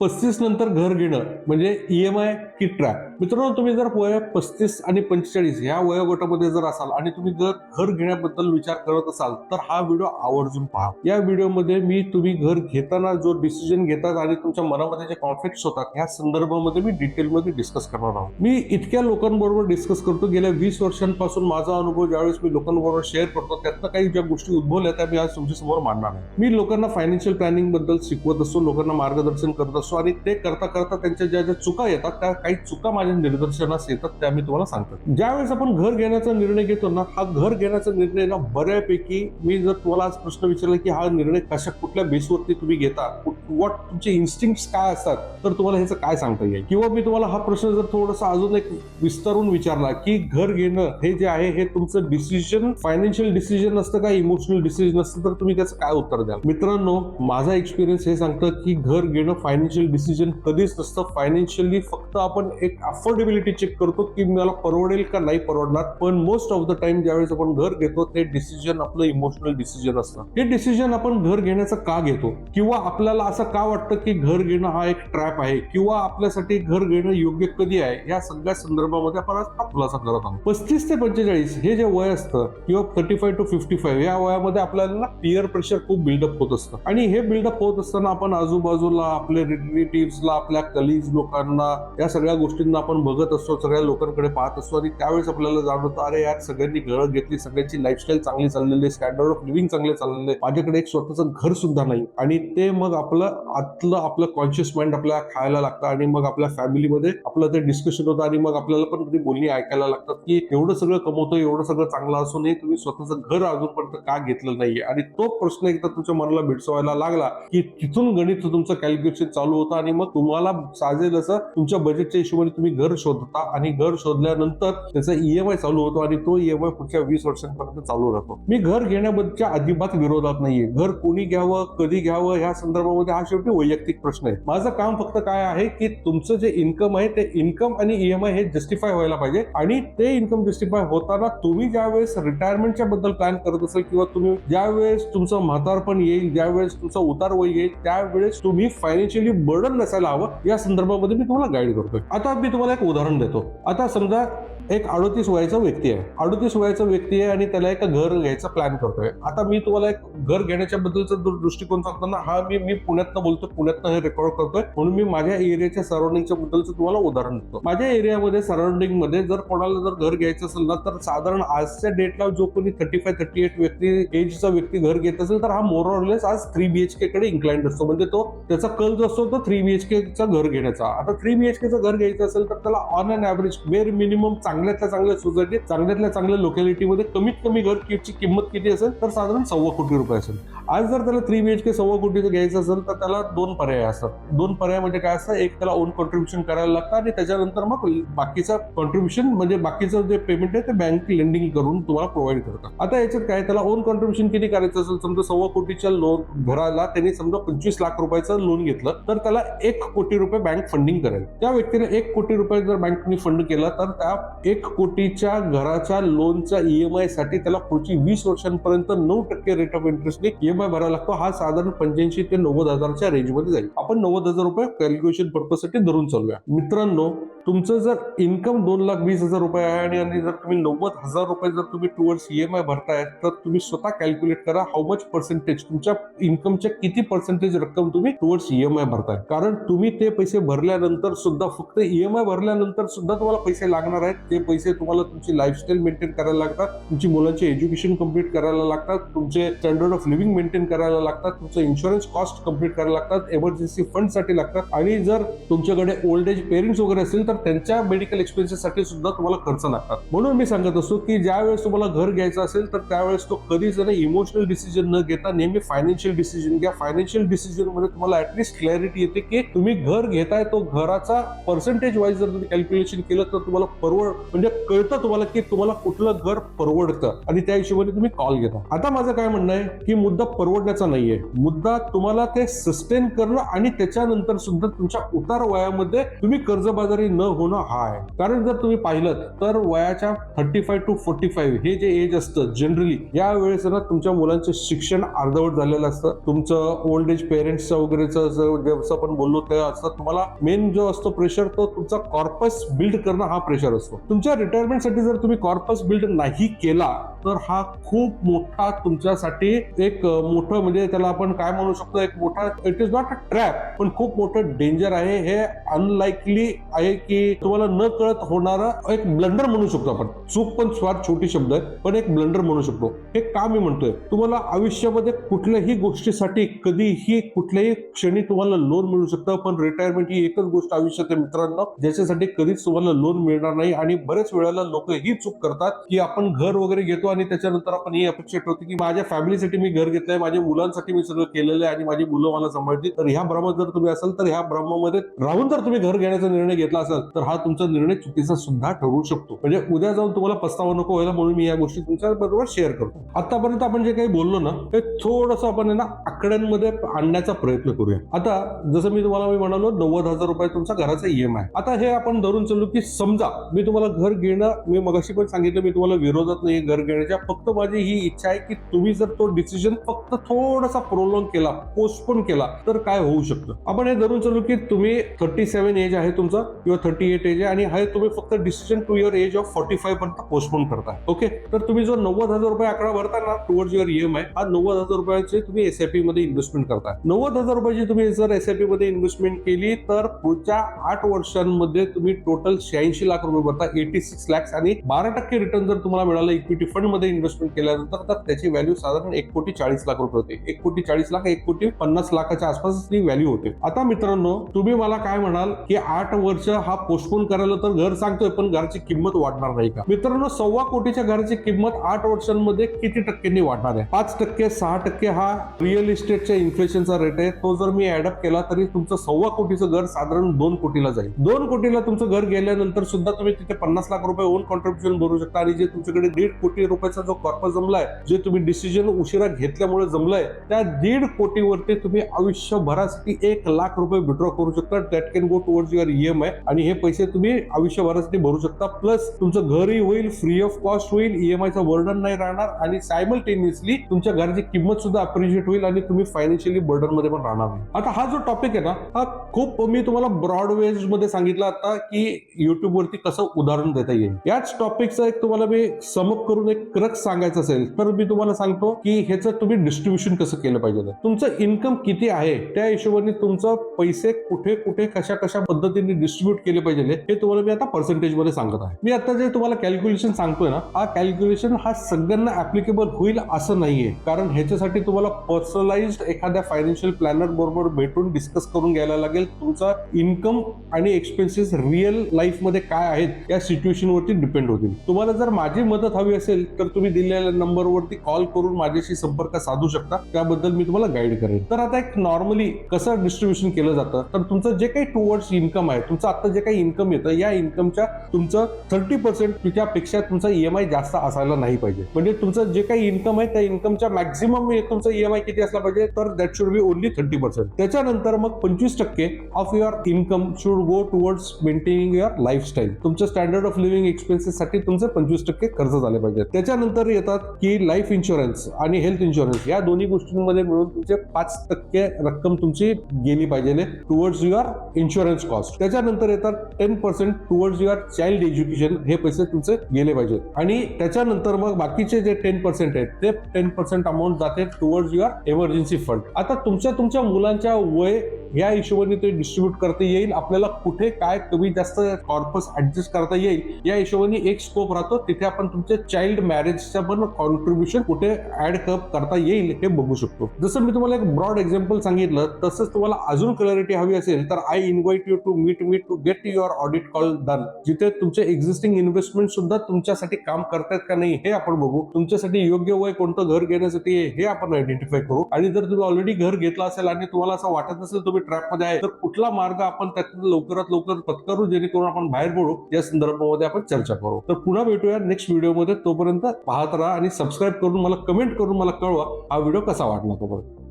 पस्तीस नंतर घर घेणं म्हणजे ई एम आय की ट्रॅप मित्रांनो तुम्ही जर वय पस्तीस आणि पंचेचाळीस या वयोगटामध्ये जर असाल आणि तुम्ही जर घर घेण्याबद्दल विचार करत असाल तर हा व्हिडिओ आवर्जून पहा. या व्हिडिओमध्ये मी तुम्ही घर घेताना जो डिसिजन घेतात आणि तुमच्या मनामध्ये जे कॉन्फ्लिक्ट होतात ह्या संदर्भामध्ये मी डिटेलमध्ये डिस्कस करणार आहोत. मी इतक्या लोकांबरोबर डिस्कस करतो. गेल्या वीस वर्षांपासून माझा अनुभव ज्यावेळेस मी लोकांबरोबर शेअर करतो त्यातनं काही ज्या गोष्टी उद्भवल्या त्या मी आज तुमच्यासमोर मांडणार आहे. मी लोकांना फायनान्शियल प्लॅनिंगबद्दल शिकवत असतो लोकांना मार्गदर्शन करत असतो. आणि ते करता करता त्यांच्या ज्या ज्या चुका येतात त्या काही चुका माझ्या निदर्शनास येतात त्या मी तुम्हाला सांगतो. ज्यावेळेस आपण घर घेण्याचा निर्णय घेतो ना हा घर घेण्याचा निर्णय ना बऱ्यापैकी मी जर तुम्हाला आज प्रश्न विचारला की हा निर्णय कशा कुठल्या बेसवरती तुम्ही घेता वॉट तुमचे इन्स्टिंक्ट काय असतात तर तुम्हाला ह्याचं काय सांगता येईल? किंवा मी तुम्हाला हा प्रश्न जर थोडासा अजून एक विस्तारून विचारला की घर घेणं हे जे आहे हे तुमचं डिसिजन फायनान्शियल डिसिजन असतं का इमोशनल डिसिजन असतं तर तुम्ही त्याचं काय उत्तर द्याल? मित्रांनो माझा एक्सपिरियन्स हे सांगतं की घर घेणं फायनान्शियल डिसिजन कधीच नसतं. फायनान्शियली फक्त आपण एक अफोर्डेबिलिटी चेक करतो की मला परवडेल का नाही परवडणार. पण मोस्ट ऑफ द टाइम ज्यावेळेस आपण घर घेतो ते डिसिजन आपलं इमोशनल डिसिजन असतं. हे डिसिजन आपण घर घेण्याचं का घेतो? किंवा आपल्याला असं का वाटतं की घर घेणं हा एक ट्रॅप आहे? किंवा आपल्यासाठी घर घेणं योग्य कधी आहे? या सगळ्या संदर्भामध्ये आपण आज खुलासा करत आहोत. पस्तीस ते पंचेचाळीस हे जे वय असतं किंवा thirty five to fifty five या वयामध्ये आपल्याला पिअर प्रेशर खूप बिल्डअप होत असतं. आणि हे बिल्डअप होत असताना आपण आजूबाजूला आपले रिलेटिव्हला आपल्या कलिग्स लोकांना या सगळ्या गोष्टींना आपण बघत असतो सगळ्या लोकांकडे पाहत असतो. आणि त्यावेळेस आपल्याला जाणवतं अरे यात सगळ्यांनी घरं घेतली सगळ्यांची लाईफस्टाईल चांगली चाललेली स्टँडर्ड ऑफ लिव्हिंग चांगले चाललेले. माझ्याकडे एक स्वतःचं घर सुद्धा नाही. आणि ते मग आपलं आतलं आपलं कॉन्शियस माइंड आपल्याला खायला लागतं. आणि मग आपल्या फॅमिलीमध्ये आपलं ते डिस्कशन होतं. आणि मग आपल्याला पण कधी बोलणी ऐकायला लागतात की एवढं सगळं कमवतो एवढं सगळं चांगलं असूनही तुम्ही स्वतःचं घर अजूनपर्यंत का घेतलं नाहीये? आणि तो प्रश्न एकदा तुमच्या मनाला भेडसवायला लागला की तिथून गणित तुमचं कॅल्क्युलेशन चालू होतं आणि मग तुम्हाला साजेल असं तुमच्या बजेटच्या हिशोबाने तुम्ही घर शोधता आणि घर शोधल्यानंतर त्याचा ईएमआय चालू होतो आणि तो ईएमआय पुढच्या वीस वर्षांपर्यंत चालू राहतो. मी घर घेण्याबद्दलच्या अजिबात विरोधात नाहीये. घर कोणी घ्यावं कधी घ्यावं ह्या संदर्भामध्ये हा शेवटी वैयक्तिक प्रश्न आहे. माझं काम फक्त काय आहे की तुमचं जे इन्कम आहे ते इन्कम आणि ईएमआय हे जस्टिफाय व्हायला पाहिजे आणि ते इन्कम जस्टिफाय होताना तुम्ही ज्यावेळेस रिटायरमेंटच्या बद्दल प्लॅन करत असाल किंवा तुम्ही ज्यावेळेस तुमचं म्हातारपण येईल ज्यावेळेस तुमचा उतार वय येईल त्यावेळेस तुम्ही फायनान्शियली बर्डन नसायला हवं या संदर्भामध्ये मी तुम्हाला गाईड करतोय. आता मी तुम्हाला एक उदाहरण देतो. आता समजा एक अडोतीस वयाचा व्यक्ती आहे. अडोतीस वयाचा व्यक्ती आहे आणि त्याला एक घर घ्यायचा प्लॅन करतोय. आता मी तुम्हाला एक घर घेण्याच्या बद्दलचा दृष्टिकोन सांगताना हा मी मी पुण्यातनं बोलतोय. पुण्यातनं हे रेकॉर्ड करतोय. म्हणून मी माझ्या एरियाच्या सराउंडिंगच्या बद्दलचं तुम्हाला उदाहरण देतो. माझ्या एरियामध्ये सराउंडिंगमध्ये जर कोणाला जर घर घ्यायचं असेल ना तर साधारण आजच्या डेटला जो कोणी थर्टी फाय थर्टी एट व्यक्ती एजचा व्यक्ती घर घेत असेल तर हा मोर ऑरलेस आज थ्री बीएचके कडे इन्क्लाइंड असतो. म्हणजे तो त्याचा कल जो असतो तो थ्री बीएचके चा घर घेण्याचा. आता थ्री बीएचके केचं घर घ्यायचं असेल तर त्याला on an average where minimum चांगल्यातल्या चांगल्या सोसायटीत चांगल्यातल्या चांगल्या लोकॅलिटीमध्ये कमीत कमी घर ची किंमत किती असेल तर साधारण सव्वा कोटी रुपये असेल. आज जर त्याला थ्री बीएचके सव्वा कोटीचं घ्यायचं असेल तर त्याला दोन पर्याय असतात. दोन पर्याय म्हणजे काय असतं? एक त्याला ओन कॉन्ट्रीब्युशन करायला लागतं आणि त्याच्यानंतर मग बाकीचं कॉन्ट्रीब्युशन म्हणजे बाकीचं जे पेमेंट आहे ते बँक लेंडिंग करून तुम्हाला प्रोव्हाइड करतात. आता याच्यात काय? त्याला ओन कॉन्ट्रीब्युशन किती करायचं असेल? समजा सव्वा कोटीच्या लोन घराला त्यांनी समजा पंचवीस लाख रुपयाचं लोन घेतलं तर त्याला एक कोटी रुपये बँक फंडिंग करेल. त्या व्यक्तीने एक कोटी रुपये जर बँकने फंड केला तर त्या एक कोटीच्या घराच्या लोनच्या ईएमआयसाठी त्याला पुढची वीस वर्षांपर्यंत नऊ टक्के रेट ऑफ इंटरेस्टने ईएमआय भरावा लागतो. हा साधारण पंच्याऐंशी ते नव्वद हजारच्या रेंजमध्ये जाईल. आपण नव्वद हजार रुपये कॅल्क्युलेशन पर्पजसाठी धरून चालूया. मित्रांनो तुमचं जर इन्कम दोन लाख वीस हजार रुपये आहे आणि आणि जर तुम्ही नव्वद हजार रुपये जर तुम्ही टुवर्ड्स आय भरताय तर तुम्ही स्वतः कॅल्क्युलेट करा हाऊ मच पर्सेंटेज तुमच्या इन्कमच्या किती पर्सेंटेज रक्कम तुम्ही टुवर्ड्स आय भरताय. कारण तुम्ही ते पैसे भरल्यानंतर सुद्धा फक्त ई एम आय भरल्यानंतर सुद्धा तुम्हाला पैसे लागणार आहेत. ते पैसे तुम्हाला तुमची लाईफस्टाईल मेंटेन करायला लागतात तुमची मुलांचे एज्युकेशन कंप्लीट करायला लागतात तुमचे स्टँडर्ड ऑफ लिव्हिंग मेंटेन करायला लागतात तुमचं इन्शुरन्स कॉस्ट कंप्लीट करायला लागतात एमर्जन्सी फंडसाठी लागतात. आणि जर तुमच्याकडे ओल्ड एज पेरेंट्स वगैरे असेल तर त्यांच्या मेडिकल एक्सपेन्सेससाठी सुद्धा तुम्हाला खर्च लागतात. म्हणून मी सांगत असतो की ज्यावेळेस तुम्हाला घर घ्यायचं असेल तर त्यावेळेस तो कधीच इमोशनल डिसिजन न घेता नेहमी फायनान्शियल डिसिजन घ्या. फायनान्शियल डिसिजनमध्ये तुम्हाला ऍटलीस्ट क्लॅरिटी येते की तुम्ही घर घेताय तो घराचा पर्सेंटेज वाईज जर तुम्ही कॅल्क्युलेशन केलं तर तुम्हाला परवड म्हणजे कळतं तुम्हाला की तुम्हाला कुठलं घर परवडतं. आणि त्या हिशोबाने तुम्ही कॉल घेता. आता माझं काय म्हणणं आहे की मुद्दा परवडण्याचा नाहीये. मुद्दा तुम्हाला ते सस्टेन करणं आणि त्याच्यानंतर सुद्धा तुमच्या उतार वयामध्ये तुम्ही कर्जबाजारी न होणं हा आहे कारण जर तुम्ही पाहिलं तर वयाच्या thirty five to forty five हे जे एज असतं जनरली या वेळेस ना तुमच्या मुलांचं शिक्षण अर्धवट झालेलं असतं. तुमचं ओल्ड एज पेरेंट्सचं वगैरेचं जसं आपण बोललो ते असतं. तुम्हाला मेन जो असतो प्रेशर तो तुमचा कॉर्पस बिल्ड करणं हा प्रेशर असतो. तुमच्या रिटायरमेंटसाठी जर तुम्ही कॉर्पस बिल्ड नाही केला तर हा खूप मोठा तुमच्यासाठी एक मोठं म्हणजे त्याला आपण काय म्हणू शकतो एक मोठा it is not a trap पण खूप मोठं डेंजर आहे. हे अनलाइकली आहे की की तुम्हाला न कळत होणारा एक ब्लंडर म्हणू शकतो आपण. चूक पण स्वार छोटी शब्द आहे पण एक ब्लंडर म्हणू शकतो. हे का मी म्हणतोय? तुम्हाला आयुष्यामध्ये कुठल्याही गोष्टीसाठी कधीही कुठल्याही क्षणी तुम्हाला लोन मिळू शकतं पण रिटायरमेंट ही एकच गोष्ट आयुष्यात आहे मित्रांनो. ज्याच्यासाठी कधीच तुम्हाला लोन मिळणार नाही आणि बरेच वेळेला लोक ही चूक करतात की आपण घर वगैरे घेतो आणि त्याच्यानंतर आपण ही अपेक्षा ठेवतो की माझ्या फॅमिलीसाठी मी घर घेतलंय माझ्या मुलांसाठी मी सगळं केलेलं आहे आणि माझी मुलं मला सांभाळतील. तर ह्या भ्रमात जर तुम्ही असाल तर ह्या भ्रमामध्ये राहून जर तुम्ही घर घेण्याचा निर्णय घेतला असाल तर हा तुमचा निर्णय चुकीचा सुद्धा ठरू शकतो. म्हणजे उद्या जाऊन तुम्हाला पस्तावा नको व्हायला म्हणून मी या गोष्टी तुमच्या बरोबर शेअर करतो. आतापर्यंत आपण जे काही बोललो ना ते थोडस आपण आहे ना आकड्यांमध्ये आणण्याचा प्रयत्न करूया. आता जसं मी तुम्हाला मी म्हणालो नव्वद हजार रुपये तुमचा घराचा ईएमआय आता हे आपण धरून चालू की समजा मी तुम्हाला घर घेणं मी मगाशी पण सांगितलं मी तुम्हाला विरोधात नाही घर घेण्याच्या. फक्त माझी ही इच्छा आहे की तुम्ही जर तो डिसिजन फक्त थोडासा प्रोलॉंग केला पोस्टपोन केला तर काय होऊ शकतं? आपण हे धरून चालू की तुम्ही थर्टी सेव्हन एज आहे तुमचा किंवा थर्टी एट एज आहे आणि हे तुम्ही फक्त decision to your age of forty five पर्यंत पोस्टपोन करता ओके तर तुम्ही जो नव्वद हजार रुपये आकडा भरता ना टुवर्ड्स युअर ईएमआय हा नव्वद हजार रुपयाचे तुम्ही एसआयपी मध्ये इन्व्हेस्टमेंट करताय. नव्वद हजार रुपयाची तुम्ही जर एसआयपी मध्ये इन्व्हेस्टमेंट केली तर पुढच्या आठ वर्षांमध्ये तुम्ही टोटल शहाऐंशी लाख रुपये भरता एटी सिक्स लॅक्स आणि बारा टक्के रिटर्न जर तुम्हाला मिळालं इक्विटी फंडमध्ये इन्व्हेस्टमेंट केल्यानंतर तर त्याची व्हॅल्यू साधारण एक कोटी चाळीस लाख रुपये होते. एक कोटी चाळीस लाख एक कोटी पन्नास लाखाच्या आसपास ती व्हॅल्यू होते. आता मित्रांनो तुम्ही मला काय म्हणाल की आठ वर्ष हा पोस्टपोन करायला तर घर सांगतोय पण घराची किंमत वाढणार नाही का? मित्रांनो सव्वा कोटीच्या घराची किंमत आठ वर्षांमध्ये किती टक्क्यांनी वाढणार आहे? पाच टक्के सहा टक्के हा रिअल इस्टेटच्या इन्फ्लेशनचा रेट आहे. तो जर मी ऍडअप केला तरी तुमचं सव्वा कोटीचं घर साधारण दोन कोटीला जाईल. दोन कोटीला तुमचं घर गेल्यानंतर सुद्धा तुम्ही तिथे पन्नास लाख रुपये ओन कॉन्ट्रीब्युशन भरू शकता. आणि जे तुमच्याकडे दीड कोटी रुपयाचा जो कॉर्पस जमलाय जे तुम्ही डिसिजन उशिरा घेतल्यामुळे जमलाय त्या दीड कोटीवरती तुम्ही आयुष्यभरासाठी एक लाख रुपये विड्रॉ करू शकता. That can go towards your EMI आणि हे पैसे तुम्ही आयुष्यभरासाठी भरू शकता. प्लस तुमचं घरही होईल फ्री ऑफ कॉस्ट होईल ईएमआयचं वर्णन नाही राहणार आणि सायमल्टेनियसली तुमच्या घराची किंमत सुद्धा अप्रिशिएट होईल आणि तुम्ही फायनान्शियली बर्डनमध्ये पण राहणार नाही. आता हा जो टॉपिक आहे ना हा खूप मी तुम्हाला ब्रॉड वेजमध्ये सांगितलं आता की युट्यूब वरती कसं उदाहरण देता येईल. याच टॉपिकचा एक तुम्हाला मी समप करून एक क्रक्स सांगायचं असेल तर मी तुम्हाला सांगतो की ह्याचं तुम्ही डिस्ट्रीब्युशन कसं केलं पाहिजे. तुमचं इन्कम किती आहे त्या हिशोबाने तुमचं पैसे कुठे कुठे कशा कशा पद्धतीने डिस्ट्रीब्यूट केले पाहिजे हे तुम्हाला मी आता पर्सेंटेजमध्ये सांगत आहे. मी आता जे तुम्हाला कॅल्क्युलेशन सांगतोय ना हा कॅल्क्युलेशन हा सगळ्यांना ऍप्लिकेबल होईल असं नाहीये. कारण ह्याच्यासाठी तुम्हाला पर्सनलाइज्ड एखाद्या फायनान्शियल प्लॅनर बरोबर भेटून डिस्कस करून घ्यायला लागेल तुमचा इन्कम आणि एक्सपेन्सेस रिअल लाईफमध्ये काय आहेत या सिच्युएशन वरती डिपेंड होतील. तुम्हाला जर माझी मदत हवी असेल तर तुम्ही दिलेल्या नंबरवरती कॉल करून माझ्याशी संपर्क साधू शकता. त्याबद्दल मी तुम्हाला गाईड करेन. तर आता एक नॉर्मली कसं डिस्ट्रीब्युशन केलं जातं तर तुमचं जे काही टुवर्ड्स इन्कम आहे तुमचं आता जे काही इन्कम येतं या इन्कमच्या तुमचं थर्टी पर्सेंट त्याच्यापेक्षा तुमचा ईएमआय जास्त असायला नाही पाहिजे. म्हणजे तुमचं जे काही इन्कम आहे त्या इन्कमच्या मॅक्झिमम तुमचा ईएमआय किती असला पाहिजे तर that should be only thirty percent त्याच्यानंतर मग पंचवीस टक्के of your income should go towards maintaining your lifestyle तुमच्या स्टँडर्ड ऑफ लिव्हिंग एक्सपेन्सेस साठी तुमचे पंचवीस टक्के खर्च झाले पाहिजे. त्याच्यानंतर येतात की लाईफ इन्शुरन्स आणि हेल्थ इन्शुरन्स या दोन्ही गोष्टींमध्ये मिळून तुमचे पाच टक्के रक्कम तुमची गेली पाहिजे टुवर्ड्स युअर इन्शुरन्स कॉस्ट त्याच्यानंतर येतात ten percent towards your child education हे पैसे तुमचे गेले पाहिजेत. आणि त्याच्यानंतर मग बाकीचे जे टेन पर्सेंट आहेत ते टेन पर्सेंट अमाऊंट जाते टुवर्ड्स युअर एमर्जन्सी फंड आता तुमच्या तुमच्या मुलांच्या वय या हिशोबाने ते डिस्ट्रीब्यूट करता येईल. आपल्याला कुठे काय कमी जास्त कॉर्पस ऍडजस्ट करता येईल या हिशोबाने एक स्कोप राहतो. तिथे आपण तुमच्या चाइल्ड मॅरेजच्या पण कॉन्ट्रीब्युशन कुठे ऍड करता येईल हे बघू शकतो. जसं मी तुम्हाला एक ब्रॉड एक्झाम्पल सांगितलं तसंच तुम्हाला अजून क्लॅरिटी हवी असेल तर I invite you to meet me to get your audit call done जिथे तुमचे एक्झिस्टिंग इन्व्हेस्टमेंट सुद्धा तुमच्यासाठी काम करतायत का नाही हे आपण बघू. तुमच्यासाठी योग्य वय कोणतं घर घेण्यासाठी हे आपण आयडेंटिफाय करू. आणि जर तुम्ही ऑलरेडी घर घेतलं असेल आणि तुम्हाला असं वाटत असेल तुम्ही तुम्ही मध्ये आहे. तर कुठला मार्ग आपण त्यातून लवकरात लवकर पत्करू जेणेकरून आपण बाहेर पडू? या संदर्भामध्ये आपण चर्चा करू. तर पुन्हा भेटूया नेक्स्ट व्हिडिओमध्ये तोपर्यंत पाहत राहा आणि सबस्क्राईब करून मला कमेंट करून मला कळवा हा व्हिडिओ कसा वाटला तोपर्यंत